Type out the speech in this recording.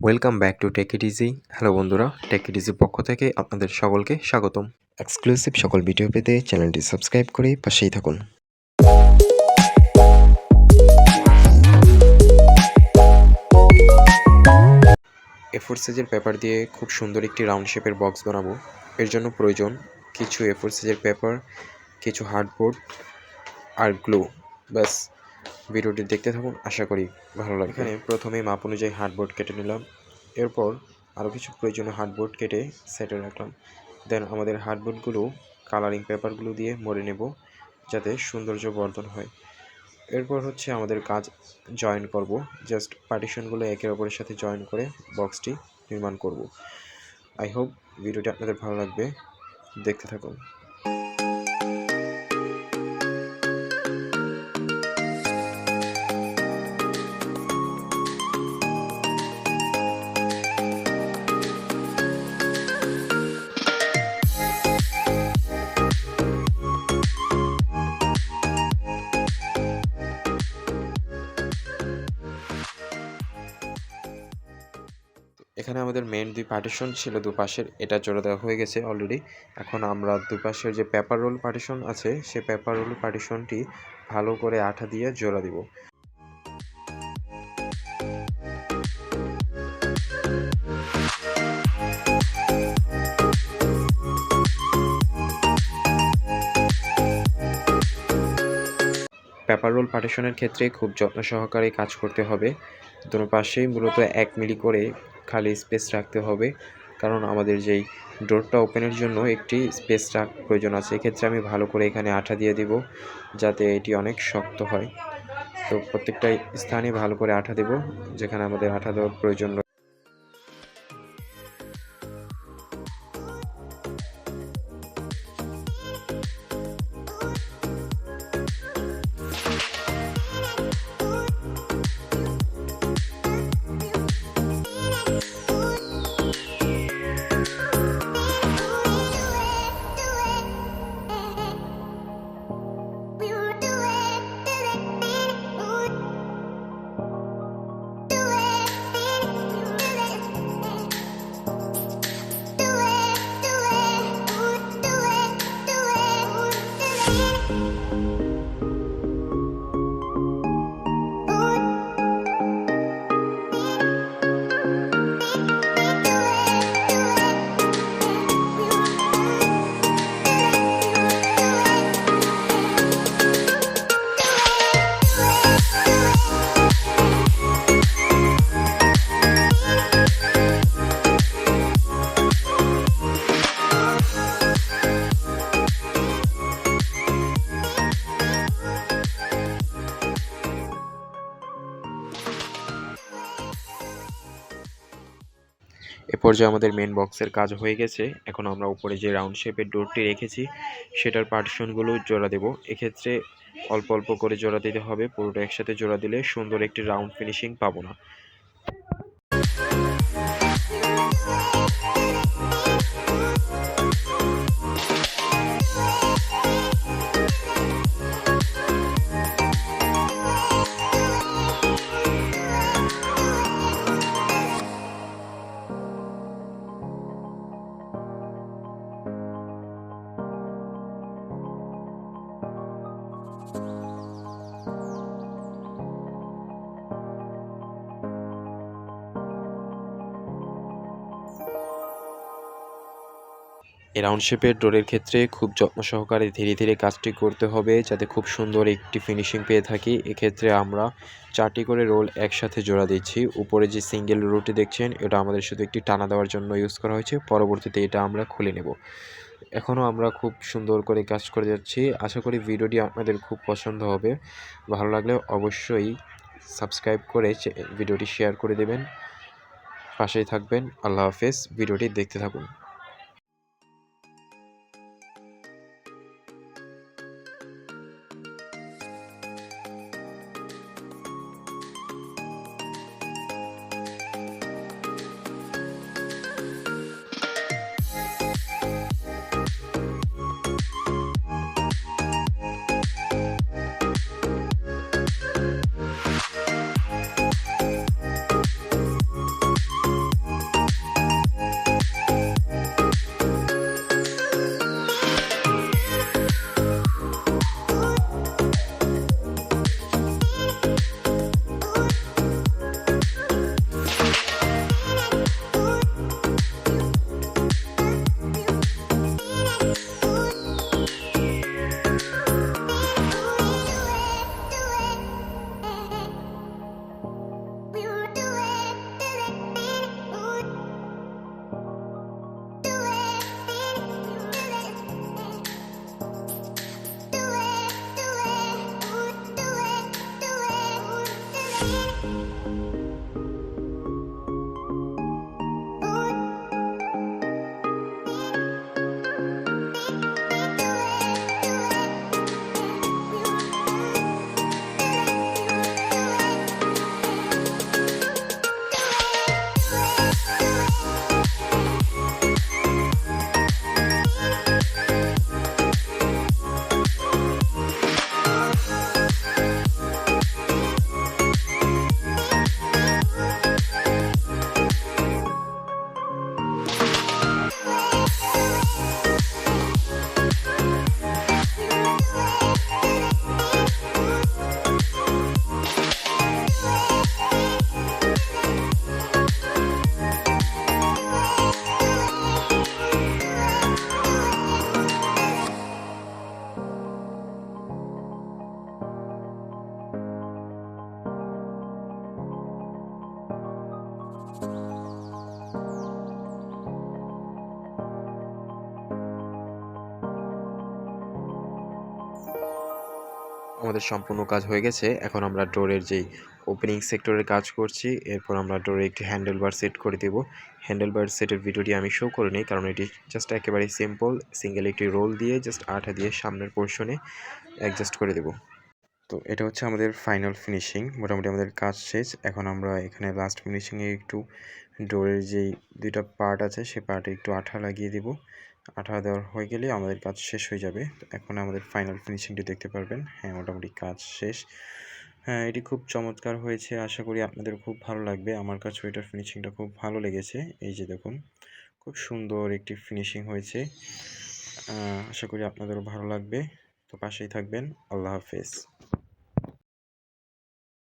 Welcome back to take it easy hello বন্ধুরা। Take it ইজির পক্ষ থেকে আপনাদের সকলকে স্বাগতম। এক্সক্লুসিভ সকল ভিডিও পেতে চ্যানেলটি সাবস্ক্রাইব করে পাশেই থাকুন। এফোর সাইজের পেপার দিয়ে খুব সুন্দর একটি রাউন্ড শেপের বক্স বানাবো। এর জন্য প্রয়োজন কিছু এফোর সাইজের পেপার কিছু হার্ডবোর্ড আর গ্লু ব্যাস। ভিডিওটি দেখতে থাকুন, আশা করি ভালো লাগে এখানে প্রথমে মাপ অনুযায়ী হার্ডবোর্ড কেটে নিলাম। এরপর আরও কিছু প্রয়োজনীয় হার্ডবোর্ড কেটে সেটে রাখলাম। দেন আমাদের হার্ডবোর্ডগুলো কালারিং পেপারগুলো দিয়ে মরে নেব, যাতে সৌন্দর্য বর্ধন হয়। এরপর হচ্ছে আমাদের কাজ জয়েন করব। জাস্ট পার্টিশনগুলো একের অপরের সাথে জয়েন করে বক্সটি নির্মাণ করব। আই হোপ ভিডিওটি আপনাদের ভালো লাগবে। দেখতে থাকুন। এখানে আমাদের মেন দুই পার্টিশন ছিল দুপাশের, এটা জোড়া দেওয়া হয়ে গেছে অলরেডি এখন আমরা দুপাশের যে পেপার রোল পার্টিশন আছে, সে পেপার রোল পার্টিশনটি ভালো করে আঠা দিয়ে জোড়া দিব। পেপার রোল পার্টিশনের ক্ষেত্রে খুব যত্ন সহকারে কাজ করতে হবে। দুটো পাশেই মূলত এক মিলি করে খালি স্পেস রাখতে হবে। কারণ আমাদের যেই ডোরটা ওপেনের জন্য একটি স্পেস রাখ প্রয়োজন আছে। এক্ষেত্রে আমি ভালো করে এখানে আঠা দিয়ে দিব, যাতে এটি অনেক শক্ত হয়। তো প্রত্যেকটা স্থানে ভালো করে আঠা দেব, যেখানে আমাদের আঠা দেওয়ার প্রয়োজন এ পর্যায়ে আমাদের মেন বক্সের কাজ হয়ে গেছে। এখন আমরা উপরে যে রাউন্ড শেপের ডোরটি রেখেছি, সেটার পার্টিশনগুলো জোড়া দেব। এক্ষেত্রে অল্প অল্প করে জোড়া দিতে হবে, পুরোটা একসাথে জোড়া দিলে সুন্দর একটি রাউন্ড ফিনিশিং পাবো না। রাউন্ড শেপের ডোরের ক্ষেত্রে খুব যত্ন সহকারে ধীরে ধীরে কাজটি করতে হবে যাতে খুব সুন্দর একটি ফিনিশিং পেয়ে থাকি। এক্ষেত্রে আমরা চারটি করে রোল একসাথে জোড়া দিচ্ছি। উপরে যে সিঙ্গেল রোলটি দেখছেন, এটা আমাদের শুধু একটি টানা দেওয়ার জন্য ইউজ করা হয়েছে। পরবর্তীতে এটা আমরা খুলে নেব। এখনও আমরা খুব সুন্দর করে কাজ করে যাচ্ছি। আশা করি ভিডিওটি আপনাদের খুব পছন্দ হবে। ভালো লাগলে অবশ্যই সাবস্ক্রাইব করে ভিডিওটি শেয়ার করে দেবেন। পাশেই থাকবেন। আল্লাহ হাফেজ। ভিডিওটি দেখতে থাকুন। আমাদের সম্পূর্ণ কাজ হয়ে গেছে। এখন আমরা ডোরের যেই ওপেনিং সেক্টরের কাজ করছি, এরপর আমরা ডোরে একটি হ্যান্ডেল বার সেট করে দেব। হ্যান্ডেল বার সেটের ভিডিওটি আমি শো করে নিই, কারণ এটি জাস্ট একেবারে সিম্পল সিঙ্গেল একটি রোল দিয়ে জাস্ট আঠা দিয়ে সামনের পোর্শনে অ্যাডজাস্ট করে দেব। তো এটা হচ্ছে আমাদের ফাইনাল ফিনিশিং মোটামুটি আমাদের কাজ শেষ। এখন আমরা এখানে লাস্ট ফিনিশিংয়ে একটু ডোরের যেই দুইটা পার্ট আছে, সে পার্টে একটু আঠা লাগিয়ে দেব। আঠা দেওয়ার হয়ে গেলে আমাদের কাজ শেষ হয়ে যাবে। এখন আমাদের ফাইনাল ফিনিশিংটি দেখতে পারবেন। হ্যাঁ মোটামুটি কাজ শেষ। হ্যাঁ এটি খুব চমৎকার হয়েছে। আশা করি আপনাদের খুব ভালো লাগবে। আমার কাছে এটার ফিনিশিংটা খুব ভালো লেগেছে। এই যে দেখুন, খুব সুন্দর একটি ফিনিশিং হয়েছে। আশা করি আপনাদেরও ভালো লাগবে। তো পাশেই থাকবেন। আল্লাহ হাফেজ।